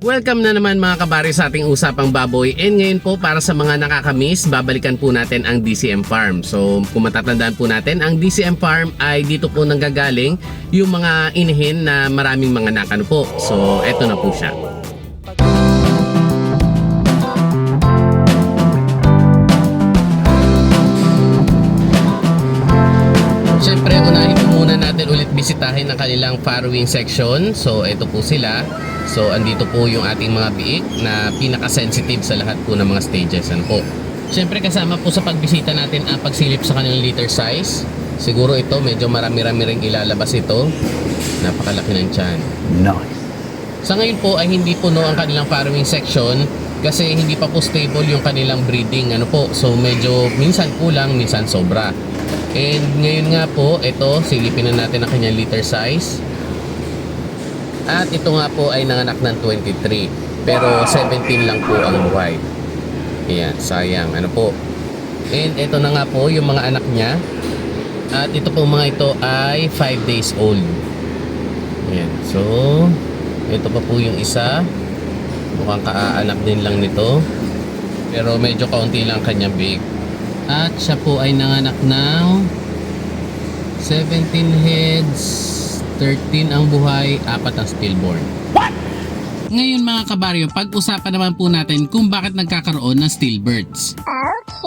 Welcome na naman mga kabari sa ating usapang baboy. And ngayon po para sa mga nakakamiss babalikan po natin ang DCM Farm. So kung matatandaan po natin ang DCM Farm ay dito po nanggagaling yung mga inihin na maraming mga nakano po. So eto na po siya bisitahin ang kanilang farrowing section. So, ito po sila. So, andito po yung ating mga biik na pinaka-sensitive sa lahat po ng mga stages. Ano po? Siyempre, kasama po sa pagbisita natin ang pagsilip sa kanilang liter size. Siguro ito, medyo marami-rami rin ilalabas ito. Napakalaki ng tiyan. Nice. Sa ngayon po ay hindi puno ang kanilang farrowing section kasi hindi pa po stable yung kanilang breeding ano po. So medyo minsan kulang, minsan sobra. And ngayon nga po, ito silipin na natin ang kanyang liter size. At ito nga po ay nanganak ng 23. Pero 17 lang po ang buhay. Ayan, sayang. Ano po. And ito na nga po yung mga anak niya. At ito po mga ito ay 5 days old. Ayan. So, ito pa po yung isa. Mukhang kaaanak din lang nito. Pero medyo kaunti lang kanyang big. At siya po ay nanganak ng 17 heads, 13 ang buhay, 4 ang stillborn. Ngayon mga kabaryo, pag-usapan naman po natin kung bakit nagkakaroon ng stillbirds.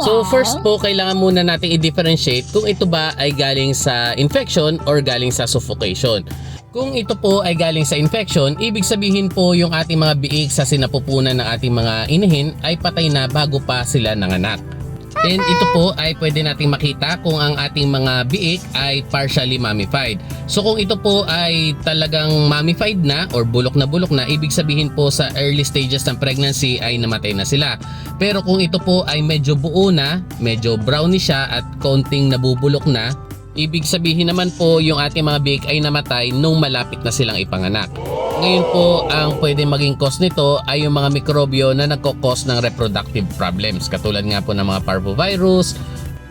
So first po, kailangan muna natin i-differentiate kung ito ba ay galing sa infection or galing sa suffocation. Kung ito po ay galing sa infection, ibig sabihin po yung ating mga biik sa sinapupunan ng ating mga inihin ay patay na bago pa sila nanganak. And ito po ay pwede nating makita kung ang ating mga biik ay partially mummified. So kung ito po ay talagang mummified na or bulok na bulok na, ibig sabihin po sa early stages ng pregnancy ay namatay na sila. Pero kung ito po ay medyo buo na, medyo brownish siya at konting nabubulok na, ibig sabihin naman po yung ating mga biik ay namatay nung malapit na silang ipanganak. Ngayon po, ang pwede maging cause nito ay yung mga mikrobyo na nagkakos ng reproductive problems katulad nga po ng mga parvovirus,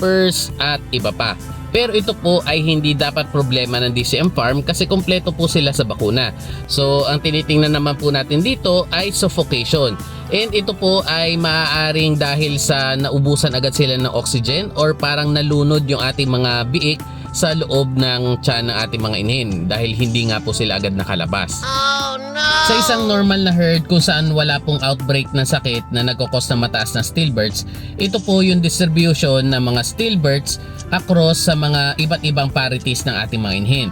PRRS at iba pa. Pero ito po ay hindi dapat problema ng DCM Farm kasi kompleto po sila sa bakuna. So ang tinitingnan naman po natin dito ay suffocation. And ito po ay maaaring dahil sa naubusan agad sila ng oxygen or parang nalunod yung ating mga biik sa loob ng tiyan ng ating mga inhin dahil hindi nga po sila agad nakalabas. Sa isang normal na herd kung saan wala pong outbreak ng sakit na nagkakos ng mataas na stillbirths, ito po yung distribution ng mga stillbirths across sa mga iba't ibang parities ng ating mga inhin.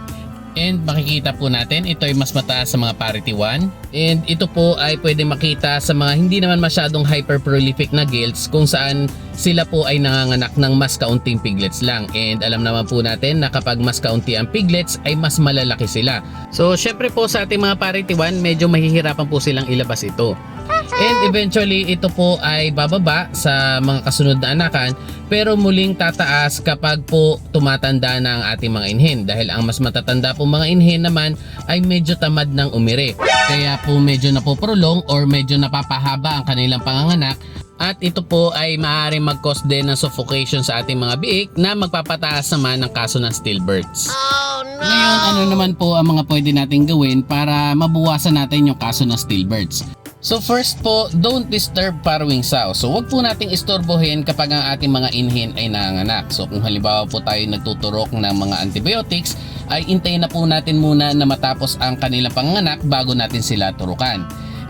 And makikita po natin, ito ay mas mataas sa mga parity 1. And ito po ay pwede makita sa mga hindi naman masyadong hyperprolific na gilts kung saan sila po ay nanganganak ng mas kaunting piglets lang. And alam naman po natin na kapag mas kaunti ang piglets ay mas malalaki sila. So syempre po sa ating mga parity 1, medyo mahihirapan po silang ilabas ito. And eventually ito po ay bababa sa mga kasunod na anakan pero muling tataas kapag po tumatanda na ang ating mga inhin dahil ang mas matatanda po mga inhin naman ay medyo tamad ng umiri. Kaya po medyo napoprolong or medyo napapahaba ang kanilang panganganak at ito po ay maaaring mag-cause din ng suffocation sa ating mga biik na magpapataas naman ng kaso ng stillbirths. Ngayon, ano naman po ang mga pwede natin gawin para mabuwasan natin yung kaso ng stillbirths? So first po, don't disturb farrowing sow. So wag po nating istorbohin kapag ang ating mga inhin ay nanganak. So kung halimbawa po tayo nagtuturok ng mga antibiotics, ay intayin na po natin muna na matapos ang kanilang panganak bago natin sila turukan.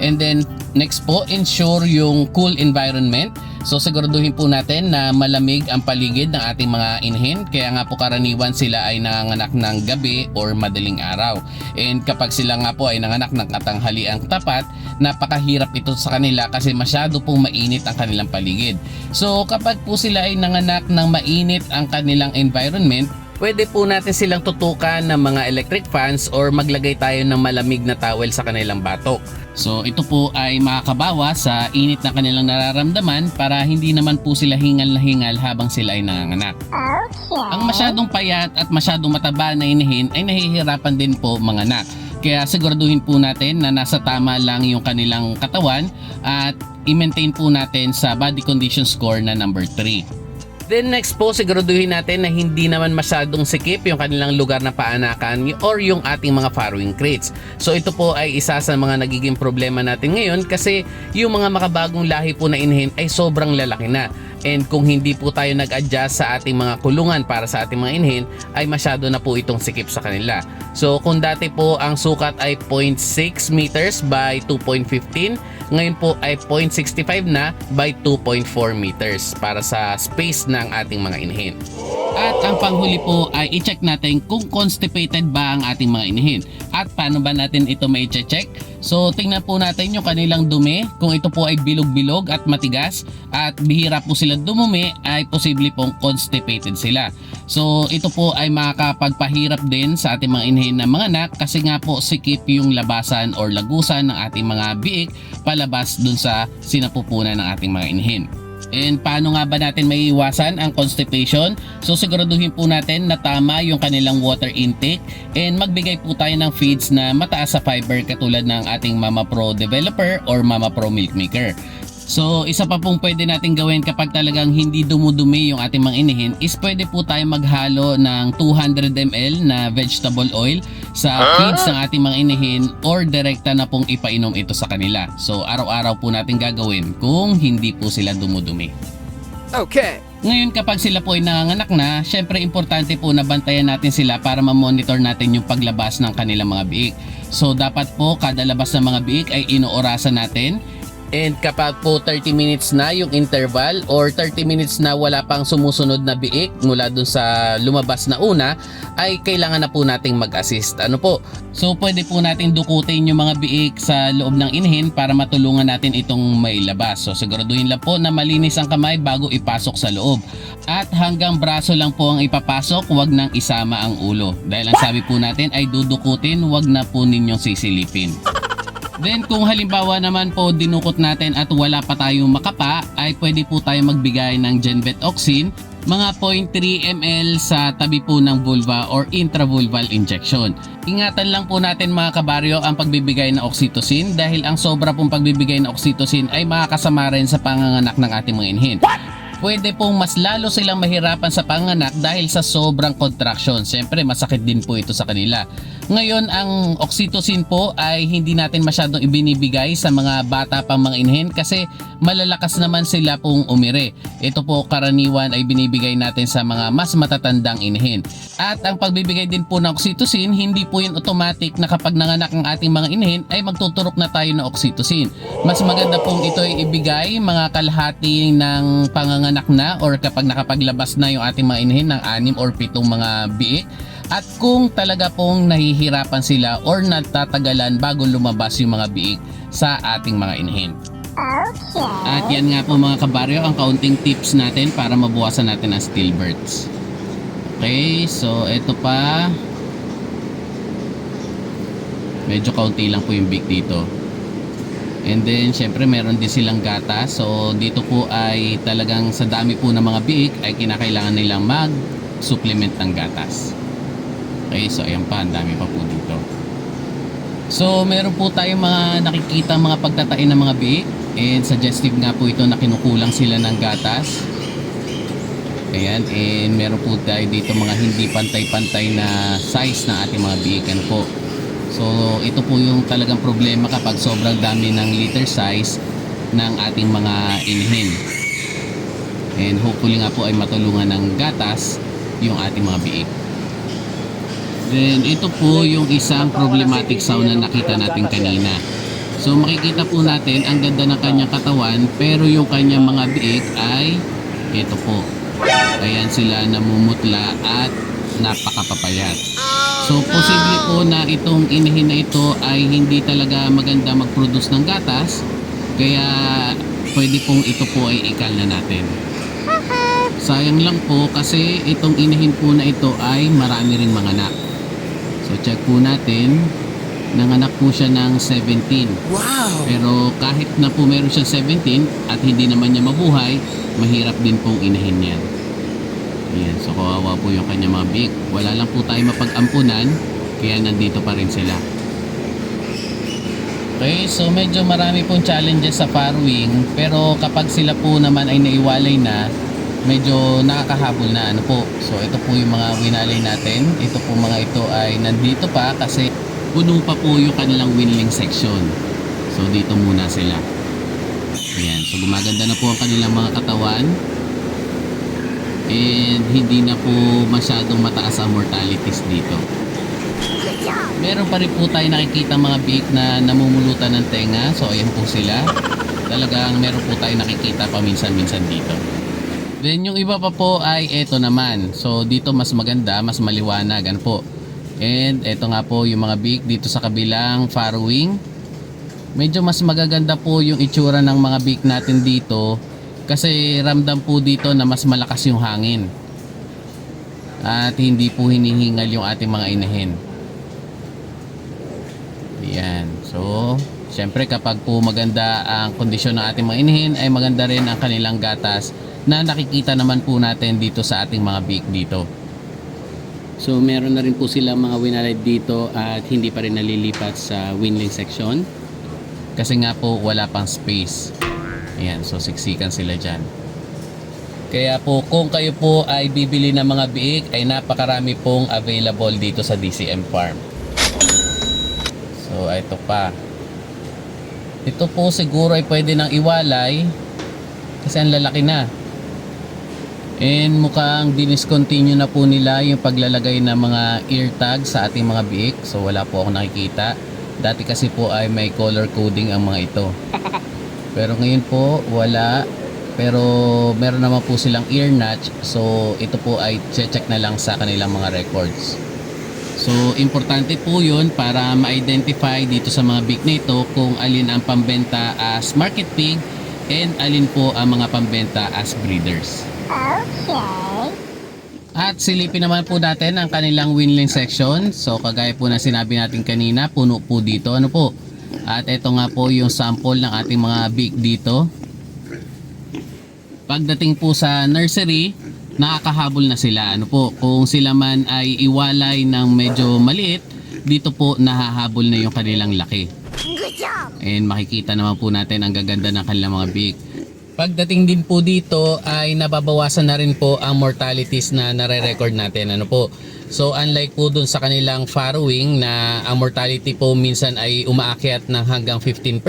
And then next po, ensure yung cool environment. So siguraduhin po natin na malamig ang paligid ng ating mga inhin. Kaya nga po karaniwan sila ay nanganak ng gabi or madaling araw. And kapag sila nga po ay nanganak ng katanghaliang tapat, napakahirap ito sa kanila kasi masyado pong mainit ang kanilang paligid. So kapag po sila ay nanganak ng mainit ang kanilang environment, pwede po natin silang tutukan ng mga electric fans or maglagay tayo ng malamig na towel sa kanilang batok. So ito po ay makakabawas sa init na kanilang nararamdaman para hindi naman po sila hingal na hingal habang sila ay nanganganak. Ang masyadong payat at masyadong mataba na inihin ay nahihirapan din po manganak. Kaya siguraduhin po natin na nasa tama lang yung kanilang katawan at i-maintain po natin sa body condition score na number 3. Then next po, siguraduhin natin na hindi naman masyadong sikip yung kanilang lugar na paanakan or yung ating mga farrowing crates. So ito po ay isa sa mga nagiging problema natin ngayon kasi yung mga makabagong lahi po na inhin ay sobrang lalaki na. And kung hindi po tayo nag-adjust sa ating mga kulungan para sa ating mga inhin, ay masyado na po itong sikip sa kanila. So kung dati po ang sukat ay 0.6 meters by 2.15, ngayon po ay 0.65 na by 2.4 meters para sa space ng ating mga inhin. At ang panghuli po ay i-check natin kung constipated ba ang ating mga inhin. At paano ba natin ito may check So tingnan po natin yung kanilang dumi. Kung ito po ay bilog-bilog at matigas at bihira po sila dumumi ay posible pong constipated sila. So ito po ay makakapagpahirap din sa ating mga inhin na mga anak kasi nga po sikip yung labasan or lagusan ng ating mga biik palabas dun sa sinapupunan ng ating mga inhin. And paano nga ba natin may iwasan ang constipation? So siguraduhin po natin na tama yung kanilang water intake and magbigay po tayo ng feeds na mataas sa fiber katulad ng ating Mama Pro Developer or Mama Pro Milk Maker. So isa pa pong pwede natin gawin kapag talagang hindi dumudumi yung ating mga is pwede po tayo maghalo ng 200 ml na vegetable oil sa feeds ng ating mga inihin or direkta na pong ipainom ito sa kanila. So araw-araw po natin gagawin kung hindi po sila dumudumi. Okay. Ngayon kapag sila po ay nanganganak na, syempre importante po na bantayan natin sila para ma-monitor natin yung paglabas ng kanilang mga biik. So dapat po kada labas ng mga biik ay inoorasan natin And kapag po 30 minutes na yung interval or 30 minutes na wala pang sumusunod na biik mula dun sa lumabas na una, ay kailangan na po nating mag-assist. Ano po? So pwede po natin dukutin yung mga biik sa loob ng inhin para matulungan natin itong mailabas. So siguraduhin lang po na malinis ang kamay bago ipasok sa loob. At hanggang braso lang po ang ipapasok, wag nang isama ang ulo. Dahil ang sabi po natin ay dudukutin, wag na po ninyong sisilipin. Then kung halimbawa naman po dinukot natin at wala pa tayong makapa ay pwede po tayo magbigay ng Genvet Oxin mga 0.3 ml sa tabi po ng vulva or intravulval injection. Ingatan lang po natin mga kabaryo ang pagbibigay ng oxytocin dahil ang sobra pong pagbibigay ng oxytocin ay makakasama rin sa panganganak ng ating mga inhin. Pwede pong mas lalo silang mahirapan sa panganak dahil sa sobrang contraction. Siyempre masakit din po ito sa kanila. Ngayon ang oxytocin po ay hindi natin masyadong ibinibigay sa mga bata pang mga inhin kasi malalakas naman sila pong umire. Ito po karaniwan ay binibigay natin sa mga mas matatandang inhin. At ang pagbibigay din po ng oxytocin, hindi po yun automatic na kapag nanganak ang ating mga inhin ay magtuturok na tayo ng oxytocin. Mas maganda pong ito ay ibigay mga kalahati ng panganganak na or kapag nakapaglabas na yung ating mga inhin ng anim or pitong mga biik at kung talaga pong nahihirapan sila or natatagalan bago lumabas yung mga biik sa ating mga inhin. At yan nga po mga kabaryo ang kaunting tips natin para mabuwasan natin ang stillbirths. Okay, so ito pa. Medyo kaunti lang po yung biik dito. And then syempre meron din silang gata. So dito po ay talagang sa dami po ng mga biik ay kinakailangan nilang mag-supplement ng gatas. Okay, so ayan pa, ang dami pa po dito. So, meron po tayong mga nakikita mga pagtatain ng mga biik and suggestive nga po ito na kinukulang sila ng gatas. Ayan, and meron po tayo dito mga hindi pantay-pantay na size ng ating mga biikan po. So, ito po yung talagang problema kapag sobrang dami ng liter size ng ating mga inhin. And hopefully nga po ay matulungan ng gatas yung ating mga biik. Then ito po yung isang problematic sound na nakita natin kanina. So makikita po natin ang ganda ng kanyang katawan pero yung kanyang mga biik ay ito po. Ayan sila namumutla at napakapapayat. So posible po na itong inihin na ito ay hindi talaga maganda mag-produce ng gatas kaya pwede pong ito po ay ikal na natin. Sayang lang po kasi itong inihin po na ito ay marami ring mga anak. So check po natin, nanganak po siya ng 17. Wow. Pero kahit na po meron siyang 17 at hindi naman niya mabuhay, mahirap din pong inahin yan. Ayan, so kawawa po yung kanya mga big. Wala lang po tayo mapag-ampunan, kaya nandito pa rin sila. Okay, so medyo marami pong challenges sa farrowing, pero kapag sila po naman ay naiwalay na, medyo nakakahabol na ano po. So ito po yung mga winalay natin. Ito po mga ito ay nandito pa kasi puno pa po yung kanilang winling section. So dito muna sila. Ayan. So gumaganda na po ang kanilang mga katawan. And hindi na po masyadong mataas ang mortalities dito. Meron pa rin po tayo nakikita mga biik na namumulutan ng tenga. So ayan po sila. Talagang meron po tayo nakikita paminsan-minsan dito. Then yung iba pa po ay eto naman. So dito mas maganda, mas maliwanag. Ano po? And eto nga po yung mga biik dito sa kabilang farrowing. Medyo mas magaganda po yung itsura ng mga biik natin dito kasi ramdam po dito na mas malakas yung hangin. At hindi po hinihingal yung ating mga inahin. Yan. So, syempre kapag po maganda ang kondisyon ng ating mga inahin ay maganda rin ang kanilang gatas na nakikita naman po natin dito sa ating mga beak dito. So, meron na rin po sila mga winalite dito at hindi pa rin nalilipat sa winling section kasi nga po wala pang space. Ayan, so siksikan sila dyan. Kaya po kung kayo po ay bibili ng mga biik ay napakarami pong available dito sa DCM Farm. So ito pa. Ito po siguro ay pwede nang iwalay kasi ang lalaki na. And mukhang diniscontinue na po nila yung paglalagay ng mga ear tag sa ating mga biik. So wala po ako nakikita. Dati kasi po ay may color coding ang mga ito. Pero ngayon po wala. Pero meron naman po silang ear notch. So ito po ay check na lang sa kanilang mga records. So importante po yun para ma-identify dito sa mga big na ito kung alin ang pambenta as market pig and alin po ang mga pambenta as breeders. At silipin naman po natin ang kanilang winling section. So kagaya po na sinabi natin kanina, puno po dito. Ano po? At ito nga po yung sample ng ating mga beak dito. Pagdating po sa nursery, nakakahabol na sila. Ano po? Kung sila man ay iwalay ng medyo maliit, dito po nahahabol na yung kanilang laki. And makikita naman po natin ang gaganda ng kanilang mga beak. Pagdating din po dito ay nababawasan na rin po ang mortalities na nare-record natin. Ano po? So unlike po dun sa kanilang farrowing na ang mortality po minsan ay umaakyat ng hanggang 15%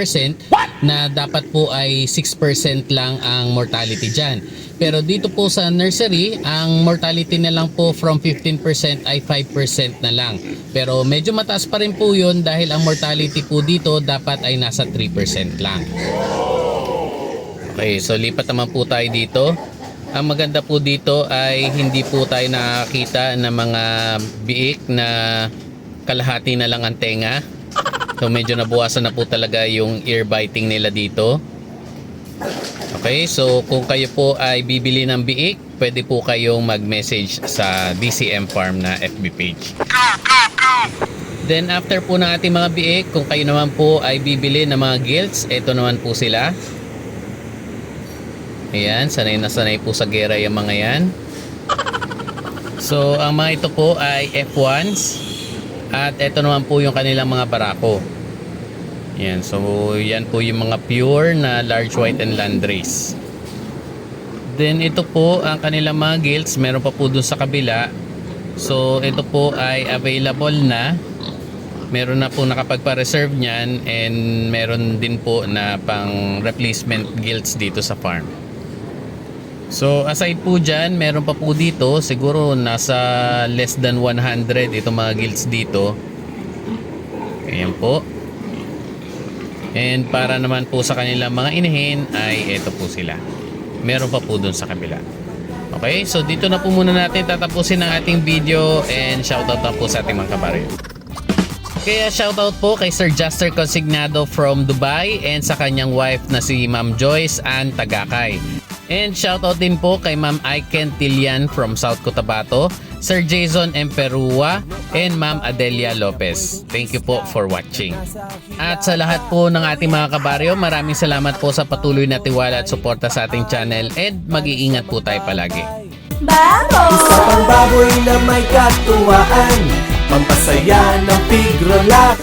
na dapat po ay 6% lang ang mortality dyan. Pero dito po sa nursery, ang mortality na lang po from 15% ay 5% na lang. Pero medyo mataas pa rin po yun dahil ang mortality po dito dapat ay nasa 3% lang. Okay, so lipat naman po tayo dito. Ang maganda po dito ay hindi po tayo nakakita ng mga biik na kalahati na lang ang tenga. So medyo nabuwasan na po talaga yung ear biting nila dito. Okay, so kung kayo po ay bibili ng biik, pwede po kayong mag-message sa DCM Farm na FB page. Then after po ng ating mga biik, kung kayo naman po ay bibili ng mga gilts, ito naman po sila. Ayan, sanay na sanay po sa gera yung mga yan. So, ang mga ito po ay F1s. At ito naman po yung kanilang mga barako. Ayan, so yan po yung mga pure na large white and landrace. Then ito po ang kanilang mga gilts. Meron pa po dun sa kabila. So, ito po ay available na. Meron na po nakapagpa-reserve niyan and meron din po na pang replacement gilts dito sa farm. So aside po dyan, meron pa po dito, siguro nasa less than 100 itong mga guilds dito. Ayan po. And para naman po sa kanilang mga inahin ay ito po sila. Meron pa po dun sa kabila. Okay, so dito na po muna natin tatapusin ang ating video and shoutout na po sa ating mga kabaryo. Kaya shoutout po kay Sir Juster Consignado from Dubai and sa kanyang wife na si Ma'am Joyce Ann Tagakay. And shoutout din po kay Ma'am Aiken Tilian from South Cotabato, Sir Jason Emperua, and Ma'am Adelia Lopez. Thank you po for watching. At sa lahat po ng ating mga kabaryo, maraming salamat po sa patuloy na tiwala at suporta sa ating channel and mag-iingat po tayo palagi. Isa pang baboy na may katuwaan Pampasaya ng pigrolak